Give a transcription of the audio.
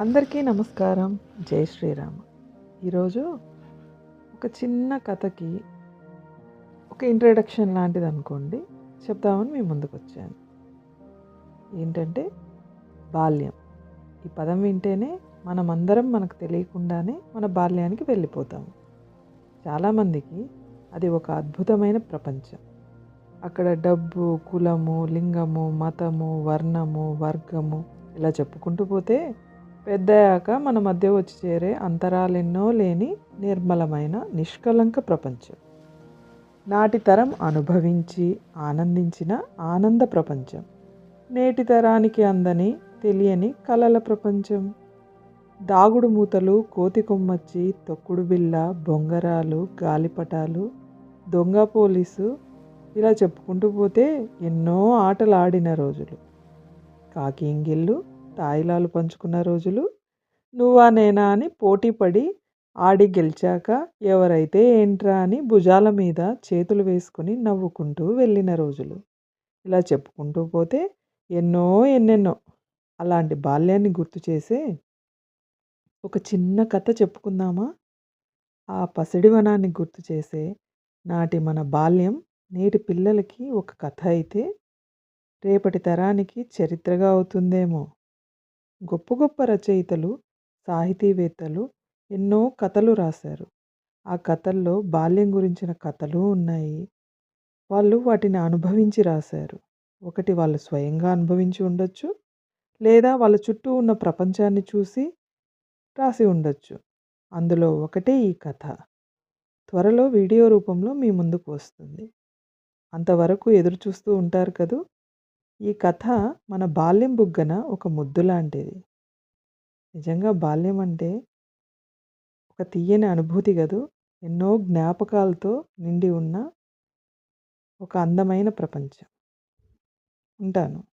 అందరికీ నమస్కారం. జై శ్రీరామ్. ఈరోజు ఒక చిన్న కథకి ఒక ఇంట్రడక్షన్ లాంటిది అనుకోండి. చెప్దామని మీ ముందుకు వచ్చాను ఏంటంటే బాల్యం. ఈ పదం వింటేనే మనమందరం మనకు తెలియకుండానే మన బాల్యానికి వెళ్ళిపోతాము చాలామందికి అది ఒక అద్భుతమైన ప్రపంచం. అక్కడ డబ్బు కులము లింగము మతము వర్ణము వర్గము ఇలా చెప్పుకుంటూ పోతే పెద్దయ్యాక మన మధ్య వచ్చి చేరే అంతరాలెన్నో లేని నిర్మలమైన నిష్కలంక ప్రపంచం. నాటి తరం అనుభవించి ఆనందించిన ఆనంద ప్రపంచం. నేటి తరానికి అందని తెలియని కలల ప్రపంచం. దాగుడు మూతలు కోతి కొమ్మచ్చి తొక్కుడు బిళ్ళ బొంగరాలు గాలిపటాలు దొంగ పోలీసు ఇలా చెప్పుకుంటూ పోతే ఎన్నో ఆటలు ఆడిన రోజులు కాకింగిళ్ళు తాయిలాలు పంచుకున్న రోజులు. నువ్వా నేనా అని పోటీ పడి ఆడి గెలిచాక ఎవరైతే ఏంట్రా అని భుజాల మీద చేతులు వేసుకుని నవ్వుకుంటూ వెళ్ళిన రోజులు. ఇలా చెప్పుకుంటూ పోతే ఎన్నో ఎన్నెన్నో అలాంటి బాల్యాన్ని గుర్తు చేసే ఒక చిన్న కథ చెప్పుకుందామా? ఆ పసిడివనాన్ని గుర్తు చేసే నాటి మన బాల్యం నేటి పిల్లలకి ఒక కథ అయితే రేపటి తరానికి చరిత్రగా అవుతుందేమో. గొప్ప గొప్ప రచయితలు సాహితీవేత్తలు ఎన్నో కథలు రాశారు. ఆ కథల్లో బాల్యం గురించిన కథలు ఉన్నాయి. వాళ్ళు వాటిని అనుభవించి రాశారు. ఒకటి వాళ్ళు స్వయంగా అనుభవించి ఉండొచ్చు లేదా వాళ్ళ చుట్టూ ఉన్న ప్రపంచాన్ని చూసి రాసి ఉండొచ్చు. అందులో ఒకటే ఈ కథ. త్వరలో వీడియో రూపంలో మీ ముందుకు వస్తుంది. అంతవరకు ఎదురు చూస్తూ ఉంటారు కదూ? ఈ కథ మన బాల్యం బుగ్గన ఒక ముద్దు లాంటిది. నిజంగా బాల్యం అంటే ఒక తీయని అనుభూతి కదూ? ఎన్నో జ్ఞాపకాలతో నిండి ఉన్న ఒక అందమైన ప్రపంచం. ఉంటాను.